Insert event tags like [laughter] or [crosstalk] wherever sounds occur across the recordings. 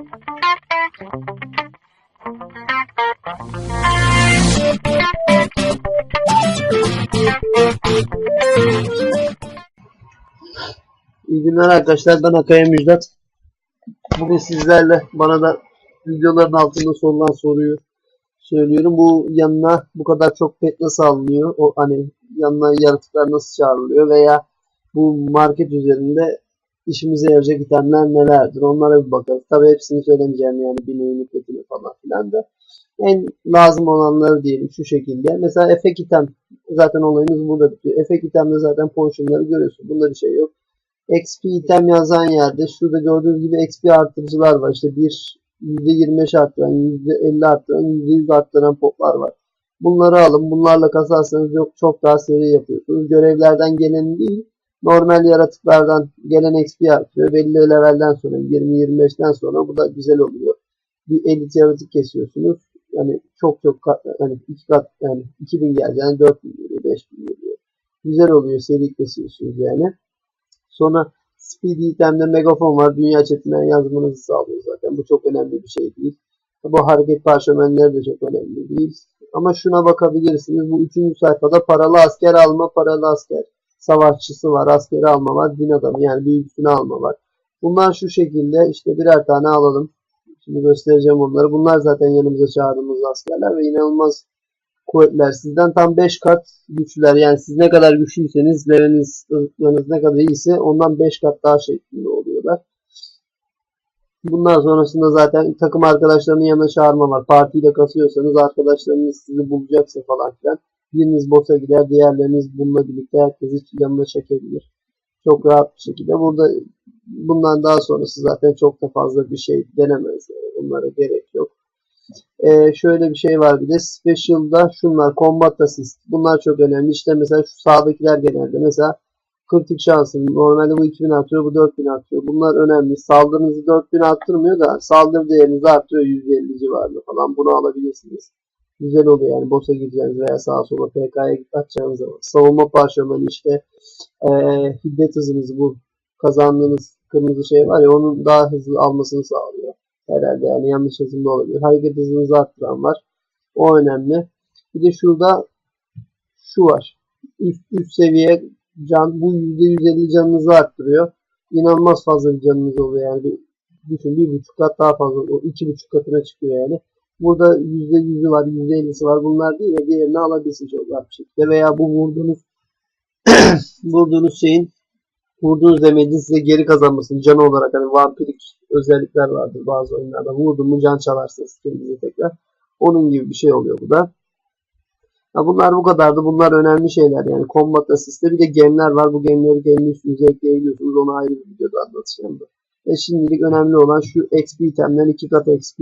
İyi günler arkadaşlar. Ben Akaya Müjdat. Bugün sizlerle bana da videoların altında sorulan soruyu söylüyorum. Bu yanına bu kadar çok pet nasıl alınıyor? O hani yanına yaratıklar nasıl çağrılıyor veya bu market üzerinde işimize yarayacak itemler nelerdir? Onlara bir bakalım. Tabi hepsini söylemeyeceğim yani bineğini, petini falan filan da. En lazım olanları diyelim şu şekilde. Mesela efek item zaten olayımız burada bitiyor. Efek itemde zaten potionları görüyorsun. Bunda bir şey yok. XP item yazan yerde şurada gördüğünüz gibi XP artırıcılar var. İşte bir %25 arttıran, %50 arttıran, %100 arttıran poplar var. Bunları alın. Bunlarla kasarsanız yok çok daha seri yapıyorsunuz. Görevlerden gelen değil, normal yaratıklardan gelen XP artıyor. Belli levelden sonra 20-25'ten sonra bu da güzel oluyor. Bir elit yaratık kesiyorsunuz. Yani çok çok kat, yani iki kat yani 2000 geldi yani 4000 geliyor, 5000 geliyor. Güzel oluyor seri kesiyorsunuz yani. Sonra Speedy itemde megafon var. Dünya chatinden yazmanızı sağlıyor zaten. Bu çok önemli bir şey değil. Bu hareket parşömenleri de çok önemli değil. Ama şuna bakabilirsiniz. Bu üçüncü sayfada paralı asker alma, paralı asker savaşçısı var. Askeri alma var. Din adamı yani büyücüsünü alma var. Bunlar şu şekilde işte birer tane alalım. Şimdi göstereceğim onları. Bunlar zaten yanımıza çağırdığımız askerler ve inanılmaz kuvvetler. Sizden tam 5 kat güçlüler. Yani siz ne kadar güçlüyseniz, leveliniz, ırklarınız ne kadar iyiyse ondan 5 kat daha şeklinde oluyorlar. Bundan sonrasında zaten takım arkadaşlarının yanına çağırma var. Partiyle kasıyorsanız arkadaşlarınız sizi bulacaksa falan filan. Biriniz boss'a gider, diğerleriniz bununla birlikte herkesi yanına çekebilir. Çok rahat bir şekilde. Burada bundan daha sonrası zaten çok da fazla bir şey denemez. Bunlara gerek yok. Ee, şöyle bir şey var bir de Special'da şunlar Combat Assist. Bunlar çok önemli. İşte mesela şu sağdakiler genelde mesela kritik şansın. Normalde bu 2000 artıyor, bu 4000 artıyor. Bunlar önemli. Saldırınızı 4000 arttırmıyor da saldırı değerinizi artıyor 150 civarında falan. Bunu alabilirsiniz. Güzel oluyor yani boss'a gireceğiniz veya sağa sola PK'ya atacağınız zaman. Savunma parşömeni işte e, hiddet hızınızı bu kazandığınız kırmızı şey var ya onun daha hızlı almasını sağlıyor. Herhalde yani yanlış yazımda olabilir. Hareket hızınızı arttıran var. O önemli. Bir de şurada şu var. Üst, üst seviye can bu %150 canınızı arttırıyor. İnanılmaz fazla bir canınız oluyor yani. Bir, düşün bir buçuk kat daha fazla. O iki buçuk katına çıkıyor yani. Burada %100'ü var, %50'si var. Bunlar değil ve diğerini alabilirsin çok rahat bir şekilde. Veya bu vurduğunuz [clears throat] vurduğunuz şeyin vurduğunuz demeci size geri kazanmasın. Canı olarak hani vampirik özellikler vardır bazı oyunlarda. Vurdun mu can çalarsınız kendinize tekrar. Onun gibi bir şey oluyor bu da. Ya bunlar bu kadardı. Bunlar önemli şeyler. Yani combat assist'te bir de gemler var. Bu gemleri kendi üstünüze ekleyebiliyorsunuz. Onu ayrı bir videoda anlatacağım da. Ve şimdilik önemli olan şu XP itemden 2 kat XP.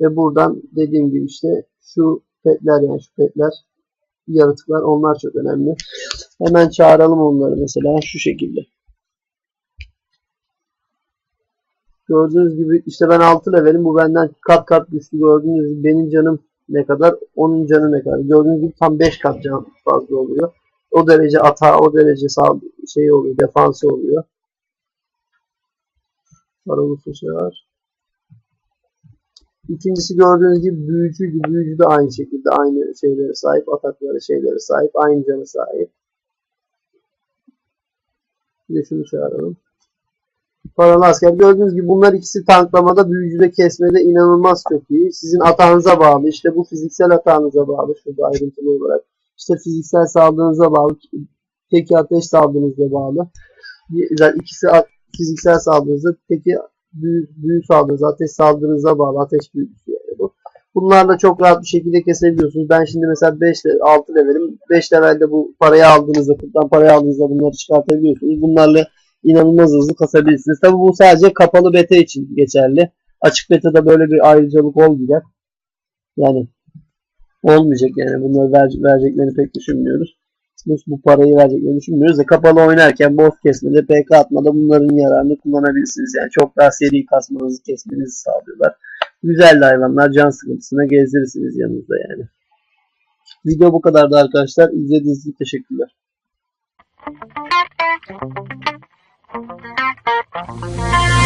Ve buradan dediğim gibi işte şu petler yani şu petler yaratıklar onlar çok önemli. Hemen çağıralım onları mesela şu şekilde. Gördüğünüz gibi işte ben 6 levelim. Bu benden kat kat güçlü. Gördüğünüz gibi benim canım ne kadar? Onun canı ne kadar? Gördüğünüz gibi tam 5 kat can fazla oluyor. O derece ata, o derece sağ şey oluyor, defansı oluyor. Paralısı şey var. İkincisi gördüğünüz gibi büyücüydü. Büyücü de aynı şekilde aynı şeylere sahip, atakları şeylere sahip, aynı canı sahip. Bir de şunu çağıralım. Paralı asker. Gördüğünüz gibi bunlar ikisi tanklamada, büyücüde kesmede inanılmaz çok iyi. Sizin atağınıza bağlı. İşte bu fiziksel atağınıza bağlı. Şurada ayrıntılı olarak. İşte fiziksel saldırınıza bağlı. Teki ateş saldırınıza bağlı. Zaten ikisi fiziksel saldırınıza, teki büyü, büyü saldırınıza, ateş saldırınıza bağlı. Ateş büyüsü yani bu. Bunlarla çok rahat bir şekilde kesebiliyorsunuz. Ben şimdi mesela 5 6 levelim. 5 levelde bu parayı aldığınızda, kurttan parayı aldığınızda bunları çıkartabiliyorsunuz. Bunlarla inanılmaz hızlı kasabilirsiniz. Tabi bu sadece kapalı beta için geçerli. Açık beta'da böyle bir ayrıcalık olmayacak. Yani olmayacak yani bunları ver, vereceklerini pek düşünmüyoruz. Bu, bu parayı vereceklerini düşünmüyoruz da kapalı oynarken boss kesmede PK atmada bunların yararını kullanabilirsiniz. Yani çok daha seri kasmanızı kesmenizi sağlıyorlar. Güzel hayvanlar can sıkıntısına gezdirirsiniz yanınızda yani. Video bu kadardı arkadaşlar. İzlediğiniz için teşekkürler. Thank you.